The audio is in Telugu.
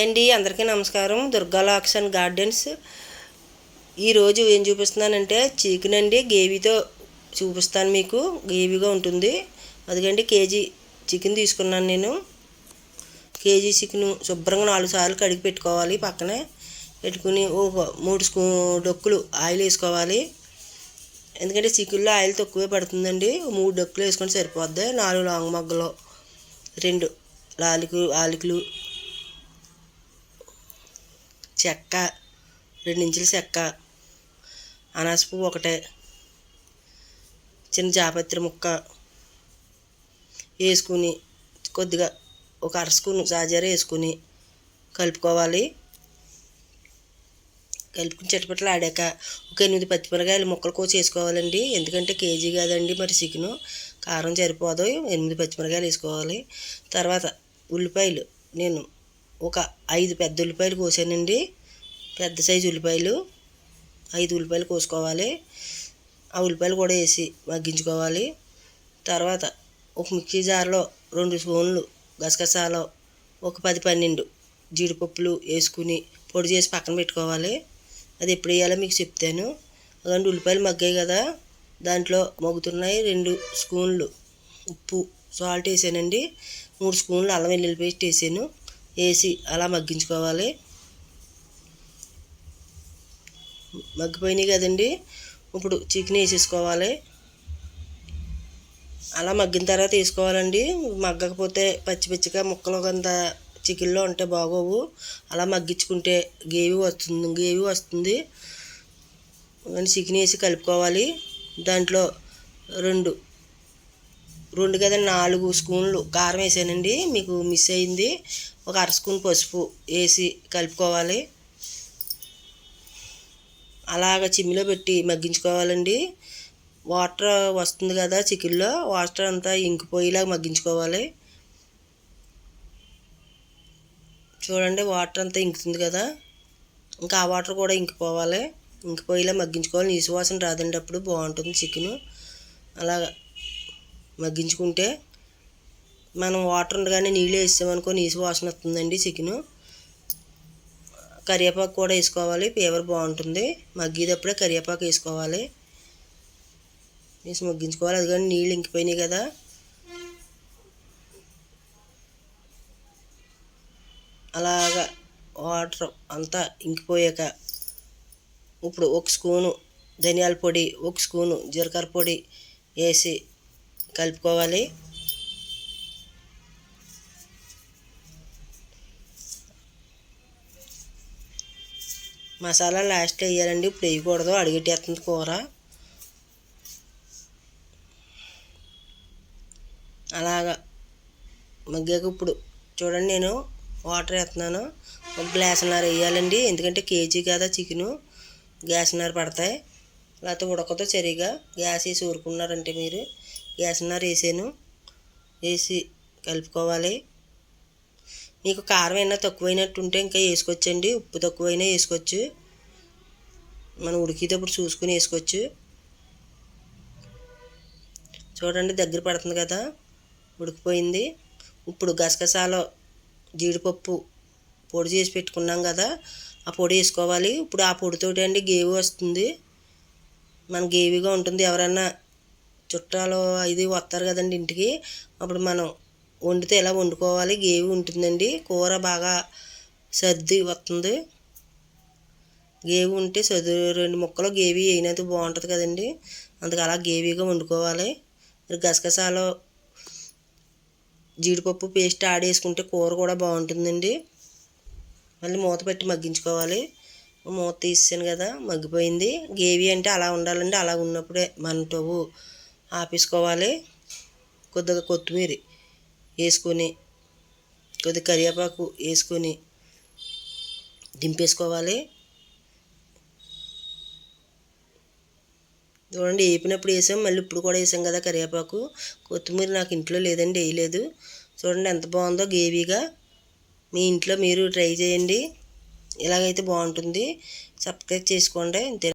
అండి అందరికీ నమస్కారం. దుర్గా దుర్గాలాక్షన్ గార్డెన్స్. ఈరోజు ఏం చూపిస్తున్నానంటే చికెన్ అండి గేవీతో చూపిస్తాను మీకు. గేవీగా ఉంటుంది. అదిగండి కేజీ చికెన్ తీసుకున్నాను నేను. కేజీ చికెన్ శుభ్రంగా నాలుగు సార్లు కడిగి పెట్టుకోవాలి పక్కనే. పెట్టుకుని ఒక మూడు స్పూ డొక్కులు ఆయిల్ వేసుకోవాలి. ఎందుకంటే చికెన్లో ఆయిల్ తక్కువే పడుతుందండి. మూడు డొక్కులు వేసుకుంటే సరిపోద్ది. నాలుగు లాంగ్ మగ్గలు రెండు లాలికు ఆలికలు చెక్క రెండు ఇంచుల చెక్క అనాస పువ్వు ఒకటే చిన్న జాపత్రి ముక్క వేసుకుని కొద్దిగా ఒక అర స్పూన్ సాజార వేసుకుని కలుపుకోవాలి. కలుపుకుని చటపట్లు ఆడాక ఒక ఎనిమిది పచ్చిమిరకాయలు ముక్కలు కోసి వేసుకోవాలండి. ఎందుకంటే కేజీ కాదండి మరి చికెను. కారం సరిపోదు ఎనిమిది పచ్చిమిరకాయలు వేసుకోవాలి. తర్వాత ఉల్లిపాయలు నేను ఒక ఐదు పెద్ద ఉల్లిపాయలు కోసానండి. పెద్ద సైజు ఉల్లిపాయలు ఐదు ఉల్లిపాయలు కోసుకోవాలి. ఆ ఉల్లిపాయలు కూడా వేసి మగ్గించుకోవాలి. తర్వాత ఒక మిక్సీ జార్లో రెండు స్పూన్లు గసగసాలు ఒక పది పన్నెండు జీడిపప్పులు వేసుకుని పొడి చేసి పక్కన పెట్టుకోవాలి. అది ఎప్పుడు వేయాలో మీకు చెప్తాను. అదండి ఉల్లిపాయలు మగ్గాయి కదా దాంట్లో మగ్గుతున్నాయి రెండు స్పూన్లు ఉప్పు సాల్ట్ వేసానండి. మూడు స్పూన్లు అల్లం వెల్లుల్లి పేస్ట్ వేసాను. వేసి అలా మగ్గించుకోవాలి. మగ్గిపోయినాయి కదండి. ఇప్పుడు చికెన్ వేసేసుకోవాలి. అలా మగ్గిన తర్వాత వేసుకోవాలండి. మగ్గకపోతే పచ్చి పచ్చిగా ముక్కలు కొంత చికెన్లో ఉంటే బాగోవు. అలా మగ్గించుకుంటే గేవి వస్తుంది గేవి వస్తుంది. చికెన్ వేసి కలుపుకోవాలి. దాంట్లో రెండు రెండు కదా నాలుగు స్పూన్లు కారం వేసానండి. మీకు మిస్ అయింది. ఒక అర స్పూన్ పసుపు వేసి కలుపుకోవాలి. అలాగ చిమ్మిలో పెట్టి మగ్గించుకోవాలండి. వాటర్ వస్తుంది కదా చికెన్లో వాటర్ అంతా ఇంకిపోయేలాగా మగ్గించుకోవాలి. చూడండి వాటర్ అంతా ఇంకుతుంది కదా. ఇంకా ఆ వాటర్ కూడా ఇంకిపోవాలి. ఇంకిపోయేలా మగ్గించుకోవాలి. నీసు వాసన రాదండి అప్పుడు బాగుంటుంది చికెను. అలాగా మగ్గించుకుంటే మనం వాటర్ ఉండగానే నీళ్ళు వేసామనుకో నీసు వాసన వస్తుందండి చికెను. కరివేపాకు కూడా వేసుకోవాలి ఫ్లేవర్ బాగుంటుంది. మగ్గేటప్పుడే కరివేపాకు వేసుకోవాలి. వేసి మగ్గించుకోవాలి. అది కానీ నీళ్ళు ఇంకిపోయినాయి కదా. అలాగా వాటర్ అంతా ఇంకిపోయాక ఇప్పుడు ఒక స్పూను ధనియాల పొడి ఒక స్పూను జీలకర్ర పొడి వేసి కలుపుకోవాలి. మసాలా లాస్ట్ వేయాలండి. ఇప్పుడు వేయకూడదు. అడిగెట్టేస్తుంది కూర. అలాగా మగ్గాక ఇప్పుడు చూడండి నేను వాటర్ వేస్తున్నాను. ఒక గ్లాసున్నర వేయాలండి. ఎందుకంటే కేజీ కదా చికెను. గ్యాస్న్నర పడతాయి. లేకపోతే ఉడకతో సరిగా. గ్యాస్ వేసి ఊరుకున్నారంటే మీరు. గ్యాస్న్నర వేసాను. వేసి కలుపుకోవాలి. మీకు కారం అయినా తక్కువైనట్టు ఉంటే ఇంకా వేసుకోవచ్చండి ఉప్పు తక్కువైనా వేసుకోవచ్చు. మనం ఉడికేటప్పుడు చూసుకుని వేసుకోవచ్చు. చూడండి దగ్గర పడుతుంది కదా. ఉడికిపోయింది. ఇప్పుడు గసగసాలు జీడిపప్పు పొడి చేసి పెట్టుకున్నాం కదా. ఆ పొడి వేసుకోవాలి. ఇప్పుడు ఆ పొడితోటి అండి గేవి వస్తుంది. మన గేవిగా ఉంటుంది. ఎవరన్నా చుట్టాలు ఇది వస్తారు కదండి ఇంటికి. అప్పుడు మనం వండితే ఎలా వండుకోవాలి? గేవి ఉంటుందండి. కూర బాగా సర్ది వస్తుంది గేవి ఉంటే సర్ది రెండు ముక్కలు గేవి అయినది బాగుంటుంది కదండి. అందుకు అలా గేవీగా వండుకోవాలి. గసగసాలు జీడిపప్పు పేస్ట్ ఆడేసుకుంటే కూర కూడా బాగుంటుందండి. మళ్ళీ మూత పెట్టి మగ్గించుకోవాలి. మూత తీసాను కదా మగ్గిపోయింది. గేవి అంటే అలా ఉండాలండి. అలా ఉన్నప్పుడే మనటవు ఆపేసుకోవాలి. కొద్దిగా కొత్తిమీర. వేసుకొని కొద్దిగా కరివేపాకు వేసుకొని దింపేసుకోవాలి. చూడండి వేపినప్పుడు వేసాం మళ్ళీ ఇప్పుడు కూడా వేసాం కదా కరివేపాకు. కొత్తిమీర నాకు ఇంట్లో లేదండి వేయలేదు. చూడండి ఎంత బాగుందో గేవీగా మీ ఇంట్లో మీరు ట్రై చేయండి. ఇలాగైతే బాగుంటుంది సబ్స్క్రైబ్ చేసుకోండి.